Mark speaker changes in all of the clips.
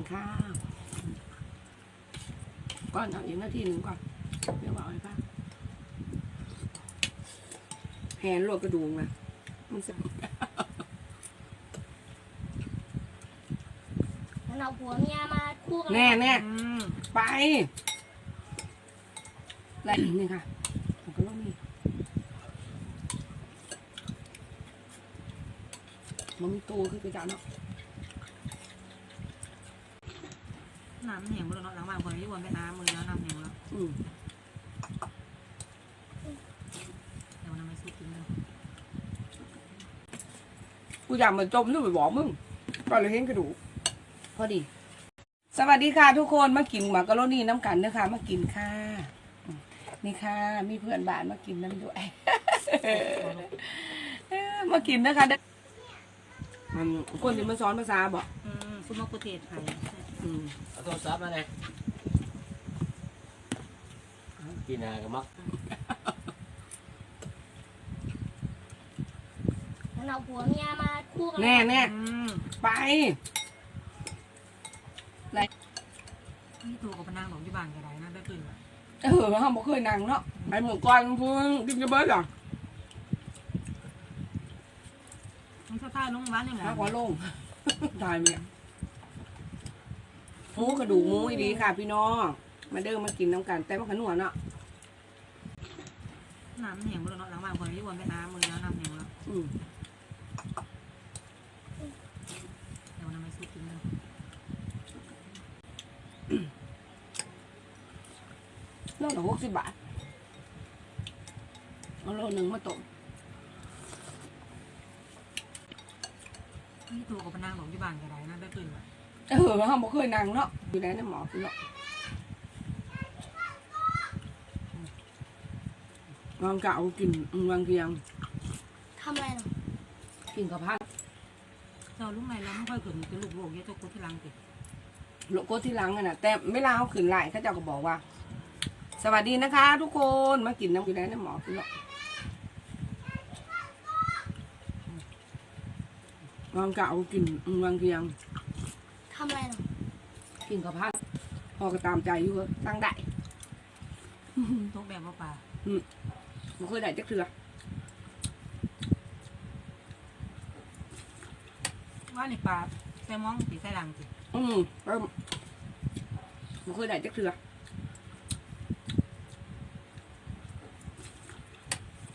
Speaker 1: กันค่ะก่อนเอาอีกนาทีหนึ่งก่อนเดี๋ยวบอกให้ป้าแหนโลดกระดูกนะมันจะ
Speaker 2: มันเอาผัวเมียมาคู่กัน
Speaker 1: แน่แน่
Speaker 3: อืม
Speaker 1: ไปอะไรนี่ค่ะผมก็ต้องมีมันมีตัวคือกระจาเนาะ
Speaker 3: น้ำแห้งหมดแล้วเนาะหลังบ้านคนที่วนไปน้ำมือแล้วน้ำแห้งแล้ว
Speaker 1: อืม
Speaker 3: เดี๋ยวน้ำไม่สู้กินเลย
Speaker 1: กูอยากมาจมด้วยไปบอกมึงก็เลยเห็นกระดูกพอดี สวัสดีค่ะทุกคนมากินหมากะโรนีน้ำกันเด้อค่ะมากินค่ะอืมนี่ค่ะ มีเพื่อนบ้านมากินน้ำด้วยเอ้อมากินนะคะเด้อมันคนที่มาสอนภาษาบอก
Speaker 3: อืมซุปมะกุเทศไทย
Speaker 1: อืม
Speaker 4: เอาโทรศัพท์มาเลยกินอะไรกับมัก
Speaker 2: มันเอาผัวเมียมาคู่กัน
Speaker 1: แน่แน่
Speaker 3: อืม
Speaker 1: ไป
Speaker 3: นี่ตัวกับพนังหลงที่บ้านก็ได้นะได้ตื่นละ
Speaker 1: เออเขาบอกเคยนั่งเนาะไปหมู่ก่อนเพิ่งกินกระเบิดหรอ
Speaker 3: มันถ้าท่าลงร้านนี่หมอ
Speaker 1: ถ้าหัวโล่งตายเมียห มูกระดูกหมูอีดีค่ะ พี่น้อง มาเด้อมากินน้ำกัน แต่ว่าขนวเนาะ
Speaker 3: น้ำแห้งหมดแล้วเนาะหลังบ้านคนที่วนไปน้ำมือแล้วน้ำแห้งแล้ว
Speaker 1: อืม
Speaker 3: เดี๋ยวน้ำไม่สู้กินเลย
Speaker 1: โลละหกสิบบาทเอาโลหนึ่งมาต้ม
Speaker 3: นี่ตัวกับพนังหลงที่บ้านก็ได้นะได้ตื่นละ
Speaker 1: เออเขาบอกเคยนั่งเนาะอยู่ไหนนะหมอพี่เนาะวางกะเอากินอืมวางเพียง
Speaker 2: ทำอะไรเนาะ
Speaker 1: กินกับพัด
Speaker 3: เจ้าลุงไหนแล้วไม่ค่อยขึ้นเป็นลูกโลกเยอะเจ้ากุที่รังติด
Speaker 1: โลโก้ที่หลังน่ะแต่ไม่ลาเขาขืนไหลเขาเจ้าก็บอกว่า สวัสดีนะคะ ทุกคนมากินน้ำกินได้นะหมอพี่เนาะวางกะเอากินอืมวางเพียง
Speaker 2: ทำอะไรเนาะ
Speaker 1: กินกับพัดพอก็ตามใจอยู่เว้ยตั้งได้
Speaker 3: ตกแบบว่าป่า
Speaker 1: มันเคยได้จักเถื่อ
Speaker 3: ว่าในป่าใส่มองสีใส่หลังติ
Speaker 1: อืมเอิ่มมันเคยได้จักเถื่อ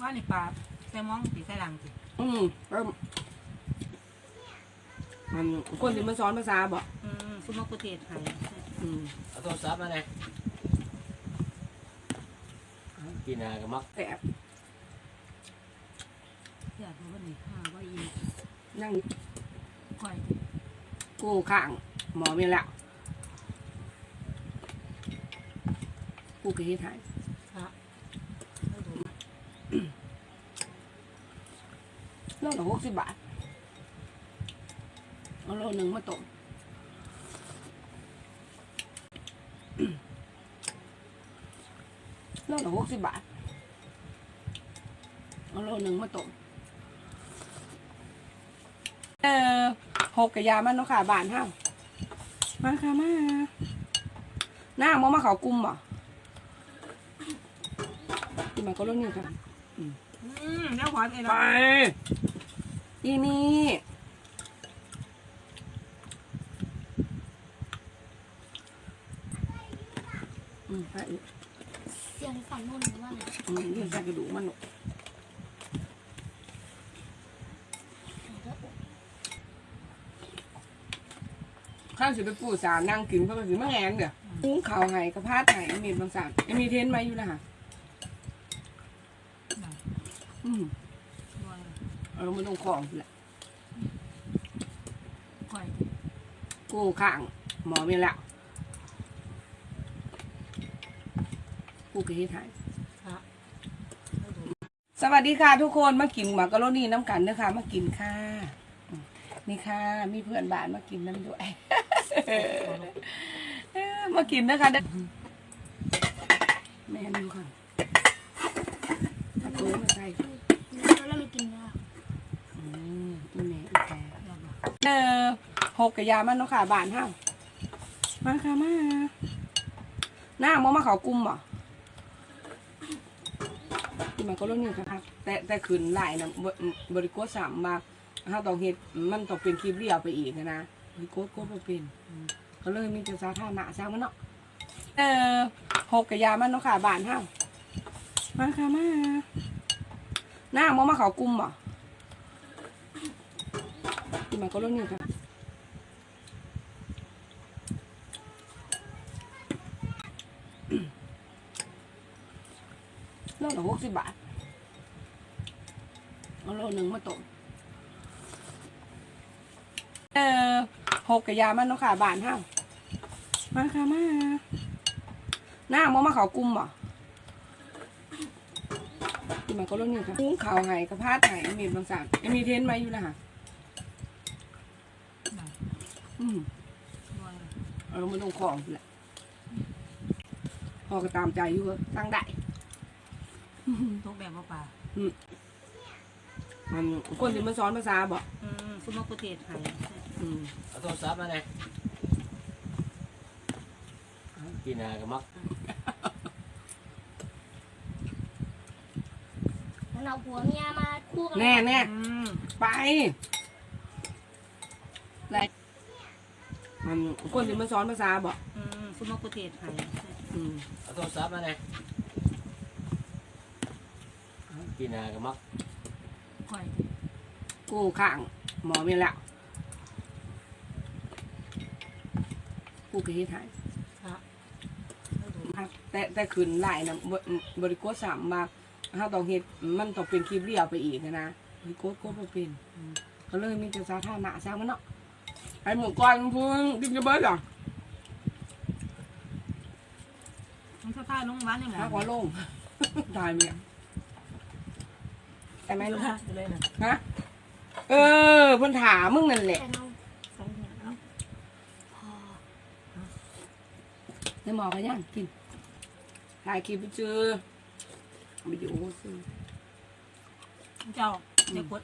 Speaker 3: ว่าในป่าใส่มองสีใส่หลังติ
Speaker 1: อืมเอิ่ม มันคนที่มาสอนภาษาบอก
Speaker 3: อืมซุปมะกุเทศไทย
Speaker 1: อืม
Speaker 4: เอาโทรศัพท์มาเลยกินอะไรกับมัก
Speaker 1: แต่
Speaker 3: อยากรู้ว่านี่ห้าว่าอี
Speaker 1: นั่ง
Speaker 3: ค่อย
Speaker 1: กูข้างหมอมีแล้วกูก็เฮ็ดให้
Speaker 3: พระแล้วดู
Speaker 1: โลละหกสิบบาท เอาโลหนึ่งมาต้มโลละหกสิบบาทเอาโลหนึ่งมาต้มเออหกกะยามันเนาะค่ะบานห้ามาค่ะมาหน้ามอมาเขากลุ่มบ่ที่มาก็เรื่องนี้ค่ะ
Speaker 3: อืมแล้วหอยไอ้
Speaker 1: ไป
Speaker 3: เรา
Speaker 1: อีนี่อืมไปอีก
Speaker 2: เสียงฝั่งโน้นหรือว่าไง
Speaker 1: อืมนี่ใส่กระดูกมันหนกข้าวสิไปปูสารนั่งกินเพราะมันสิมาแหงเดี๋ยวหุงข้าวไห้กระพาดไห้ไอ้มีดบางสารไอ้มีเทนมาอยู่นะฮะอืม
Speaker 3: ด้วย
Speaker 1: เอาลงมาตรงของแหละ
Speaker 3: ค่อย
Speaker 1: กูข้างหมอมีแล้ว กูก็เฮ็ดให้
Speaker 3: พระแล้วดู
Speaker 1: สวัสดีค่ะทุกคนมากินหมากะโรนีน้ำกันเด้อค่ะมากินค่ะอืมนี่ค่ะ มีเพื่อนบ้านมากินน้ำด้วยเออมากินนะคะเด้อแม่ดูค่ะตะโกนมาใส่
Speaker 2: แล้วไม่กินแล้ว
Speaker 1: อืมอีแม่อีแก
Speaker 3: แล้วดู
Speaker 1: เออหกกะยามันเนาะค่ะบ้านเฮามาค่ะมาหน้ามอมาเขากลุ่มบ่ ที่มาก็รุ่นนี้ครับแต่แต่ขืนหลายนะบบริโภคสามมาถ้าต้องเฮ็ดมันต้องเป็นคลิปเรียวไปอีกนะนะบริโภคก็บ่เป็นก็เลยมีแต่สาธารณะซะมันเนาะเออหกกะยามันเนาะค่ะบ้านเฮามาค่ะมาหน้ามอมาเขากุมบ่ที่มาก็รุ่นนี้ครับ สิบบาทเอาโลหนึ่งมาต้มเออหกกะยามันเนาะค่ะบานเฮามาค่ะมาหน้ามอมาเขากลุ่มบ่ที่มาก็รุ่นนี้ค่ะกุ้งเขาไห้กระพาดไห้อมีบางสั่งอมีเทนมาอยู่นะคะอืมเออมันต้องของแหละพอก็ตามใจอยู่ว่าตั้งได้
Speaker 3: ทุกแบบว่าป่า
Speaker 1: มันคนที่มันสอนภาษาบอก
Speaker 3: อืมคุณมะกุเทศไทย
Speaker 1: อืม
Speaker 4: เอาโทรศัพท์มาไงกินอากับมัก
Speaker 2: มันเอาผัวเมียมาคู่กัน
Speaker 1: แน่แน่
Speaker 3: อืม
Speaker 1: ไปอะไรมันคนที่มันสอนภาษาบอก
Speaker 3: อืมคุณมะกุเทศไทย
Speaker 1: อืม
Speaker 4: เอาโทรศัพท์มาไง กินอากับมัก
Speaker 3: ค่อย
Speaker 1: กูข้าง หมอมีแล้วกูก็เฮ็ดให้
Speaker 3: ครับ
Speaker 1: ครับแต่แต่ขืนหลายนะบบบริโภคสามมาถ้าต้องเฮ็ดมันต้องเป็นคลิปเรียวไปอีกนะนะบริโภคก็บ่เป็นอืมก็เลยมีแต่สาธารณะซะมันเนาะไอ้หมูก้อนมึงกินจะเบิดเหรอ
Speaker 3: มันสะท้ายลงบ้านยังไง
Speaker 1: หาหัวโล่งตายเมีย แต่ไม่รู้
Speaker 3: เลยนะ
Speaker 1: ฮะเออเพิ่นถามมึงนั่นแหละ
Speaker 2: แต่เราสองหัวแล้วพอ
Speaker 1: ในหมอก็ย่างกินถ่ายคลิปไปเจอไปอยู่ซื้อ
Speaker 3: เจ้าจะกด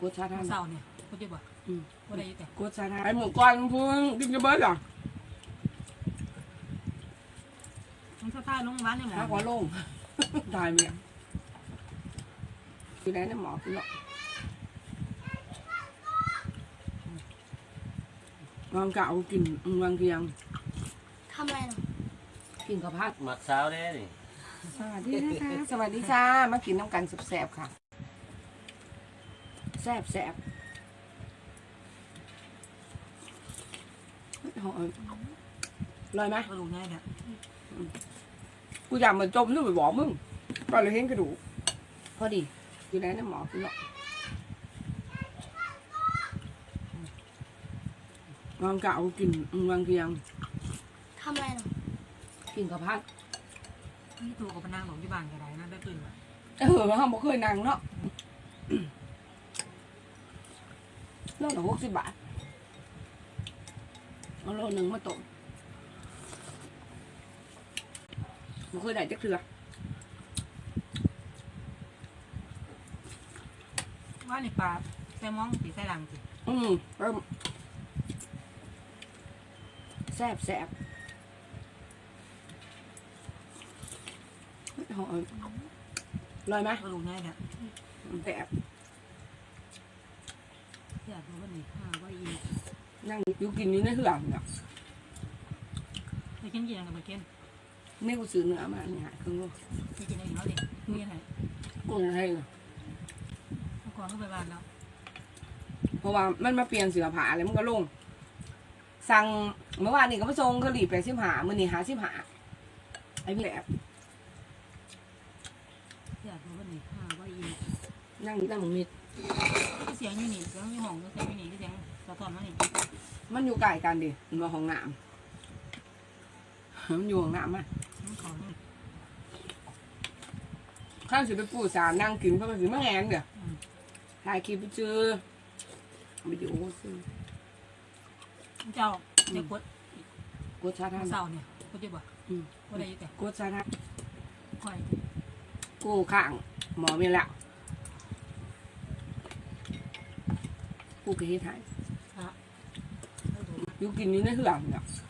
Speaker 1: กดชาทาน
Speaker 3: เสาเนี่ยกดจะบ่
Speaker 1: อืม
Speaker 3: กดอะไรอยู่แต่
Speaker 1: กดชาทานไอ้หมูก้อนมึงกินจะเบิดเหรอ
Speaker 3: มันสะท้ายลงบ้านยังไง
Speaker 1: หาหัวโล่งตายเมีย อยู่ไหนในหมอกินหรอกวางเก่ากินวางเทียง
Speaker 2: ทำอะไรหรอ
Speaker 1: กินกับพัด
Speaker 4: มักสาวได้นี่
Speaker 1: สวัสดีนะคะสวัสดีจ้ามากินน้ำกันแสบๆค่ะแสบแสบๆหอมลอยไหม
Speaker 3: กระดูกง่ายเนี่ย
Speaker 1: กูอยากมาจมนึกไปบอกมึงก็เลยเห็นกระดูกพอดี อยู่ไหนนะหมอคุณหรอกวางเก่ากินวางเทียง
Speaker 2: ทำอะไรหรอ
Speaker 1: กินกับพัด
Speaker 3: นี่ตัวกับพนังหลงที่บ้านก็ได้นะได้ตื่น
Speaker 1: เออเขาบอกเคยนั่งเนาะโลละหกสิบบาทเอาโลหนึ่งมาต้มบ่เคยได้จักเถื่อ
Speaker 3: ว่าในป่าใส่มองสีใส่หลังสิ
Speaker 1: อืมเริ่มแซ่บแซ่บหอมลอยไหม
Speaker 3: กระดูกง่ายเนี่ย
Speaker 1: แซ่บ
Speaker 3: อยากรู้ว่านี่ห้าว่าอี
Speaker 1: นั่งอยู่กินอยู่ในเหืองเนี่ย
Speaker 3: ไปกินกินกันไปกิน
Speaker 1: แม่กูซื้อเนื้อมาเนี่ยคือว่า
Speaker 3: ไปกินเองแล้วดิมีอะไร
Speaker 1: กุ้งให้เลย
Speaker 3: เอาของเข้าไปบ้านแล้ว
Speaker 1: เพราะว่ามันมาเปลี่ยนเสื้อผ้าแล้วมันก็ลง สั่งเมื่อวานนี่ก็มาส่งก็หลีบไปสิบหามื่อนี่หาสิบหาไอ้แบบ
Speaker 3: อยากรู้ว่านี่ห้าว่าอี
Speaker 1: นั่งนั่งมิด
Speaker 3: เสียงอยู่นี่เสียงอยู่ห้องเสียงอยู่นี่เสียงสะท้อนมานี่
Speaker 1: มันอยู่ใกล้กันดิมันมาห้องน้ำมันอยู่ห้องน้ำอะ
Speaker 3: มันขอนี่
Speaker 1: ข้างสิไปปูสารนั่งกินเพราะมันสิมาแงนเดี๋ยว ถ่ายคลิปไปเจอไปอยู่ซื้อ
Speaker 3: เจ้าจะกด
Speaker 1: กดชาทาน
Speaker 3: เสาเนี่ยกดจะบ่
Speaker 1: อืม
Speaker 3: กดอะไรอยู่แต่
Speaker 1: กดชาทาน
Speaker 3: ค่อย
Speaker 1: กูข้างหมอมีแล้วกูก็เฮ็ดให้
Speaker 3: ครับ
Speaker 1: อยู่กินอยู่ในเหืองเนี่ย
Speaker 3: อ